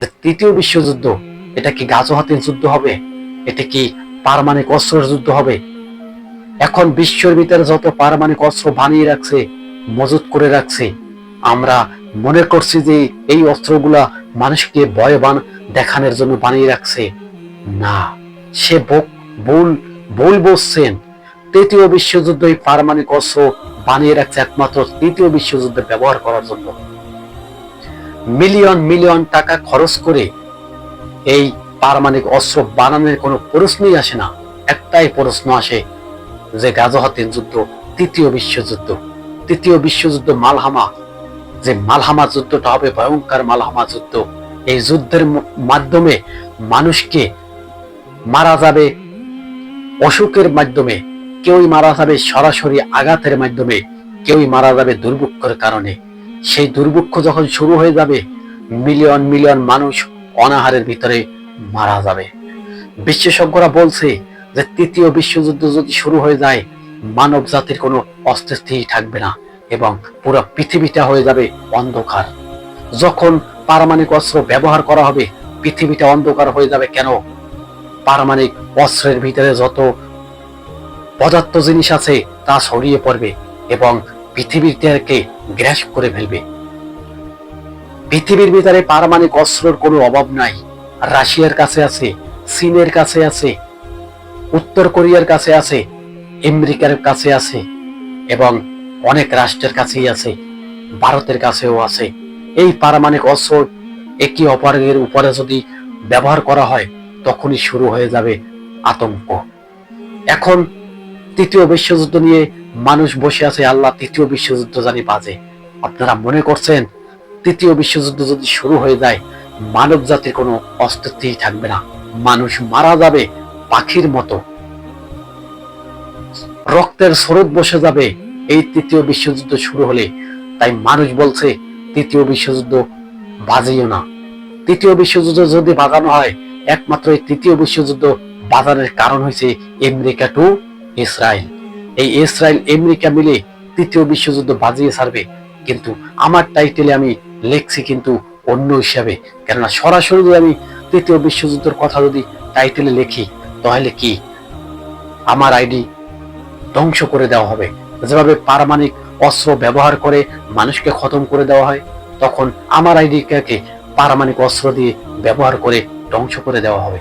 তৃতীয় বিশ্বযুদ্ধ, এটা কি গাজোহাতের যুদ্ধ হবে? এটা কি পারমাণবিক অস্ত্রের যুদ্ধ হবে? এখন বিশ্বের ভিতরে যত পারমাণবিক অস্ত্র বানিয়ে রাখছে, মজুত করে রাখছে, আমরা মনে করছি যে এই অস্ত্রগুলা মানুষকে ভয়বান দেখানোর জন্য বানিয়ে রাখছে। না, সে ভুল ভুল বলছেন তৃতীয় বিশ্বযুদ্ধ এই পারমাণবিক অস্ত্র বানিয়ে রাখছে একমাত্র তৃতীয় বিশ্বযুদ্ধে ব্যবহার করার জন্য। মিলিয়ন মিলিয়ন টাকা খরচ করে এই পারমাণবিক অস্ত্র বানানোর কোনো প্রশ্নই আসে না। একটাই প্রশ্ন আসে যে গাজহাতের যুদ্ধ, তৃতীয় বিশ্বযুদ্ধ। তৃতীয় বিশ্বযুদ্ধ মালহামা, যে মালহামা যুদ্ধটা হবে, ভয়ঙ্কর মালহামা যুদ্ধ। এই যুদ্ধের মাধ্যমে মানুষকে মারা যাবে অসুখের মাধ্যমে, কেউই মারা যাবে সরাসরি আঘাতের মাধ্যমে, কেউই মারা যাবে দুর্ভিক্ষের কারণে। সেই দুর্ভিক্ষ যখন শুরু হয়ে যাবে মিলিয়ন মিলিয়ন মানুষ অনাহারের ভিতরে মারা যাবে। বিশেষজ্ঞরা বলছে যে তৃতীয় বিশ্বযুদ্ধ যদি শুরু হয়ে যায়, মানব জাতির কোনো অস্তিত্বই থাকবে না এবং পুরো পৃথিবীটা হয়ে যাবে অন্ধকার। যখন পারমাণবিক অস্ত্র ব্যবহার করা হবে, পৃথিবীটা অন্ধকার হয়ে যাবে কেন? পারমাণবিক অস্ত্রের ভিতরে যত পদার্থ জিনিস আছে, তা ছড়িয়ে পড়বে এবং পৃথিবীটাকে গ্রাস করে ফেলবে। পৃথিবীর ভিতরে পারমাণবিক অস্ত্রের কোনো অভাব নাই। রাশিয়ার কাছে আছে, চীনের কাছে আছে, উত্তর কোরিয়ার কাছে আছে, আমেরিকার কাছে আছে, এবং অনেক রাষ্ট্রের কাছেই আছে, ভারতের কাছেও আছে। এই পারমাণবিক অস্ত্র একে অপরের উপরে যদি ব্যবহার করা হয়, তখনই শুরু হয়ে যাবে আতঙ্ক। এখন তৃতীয় বিশ্বযুদ্ধ নিয়ে মানুষ বসে আছে, আল্লাহ তৃতীয় বিশ্বযুদ্ধ জানি বাজে। আপনারা মনে করছেন? তৃতীয় বিশ্বযুদ্ধ যদি শুরু হয়ে যায়, মানব জাতির কোনো অস্তিত্বই থাকবে না। মানুষ মারা যাবে পাখির মতো। রক্তের স্রোত বসে যাবে এই তৃতীয় বিশ্বযুদ্ধ শুরু হলে। তাই মানুষ বলছে, তৃতীয় বিশ্বযুদ্ধ বাজিও না। তৃতীয় বিশ্বযুদ্ধ যদি বাজানো হয়, একমাত্র এই তৃতীয় বিশ্বযুদ্ধ বাজারের কারণ হয়েছে আমেরিকা টু ইসরায়েল। এই ইসরায়েল, আমেরিকা মিলে তৃতীয় বিশ্বযুদ্ধ বাজিয়ে ছাড়বে। কিন্তু আমার টাইটেলে আমি লিখছি কিন্তু অন্য হিসাবে। কেননা সরাসরি যদি আমি তৃতীয় বিশ্বযুদ্ধের কথা যদি টাইটেলে লিখি, তাহলে কি আমার আইডি ধ্বংস করে দেওয়া হবে? যেভাবে পারমাণবিক অস্ত্র ব্যবহার করে মানুষকে খতম করে দেওয়া হয়, তখন আমার আইডিকে পারমাণবিক অস্ত্র দিয়ে ব্যবহার করে ধ্বংস করে দেওয়া হবে?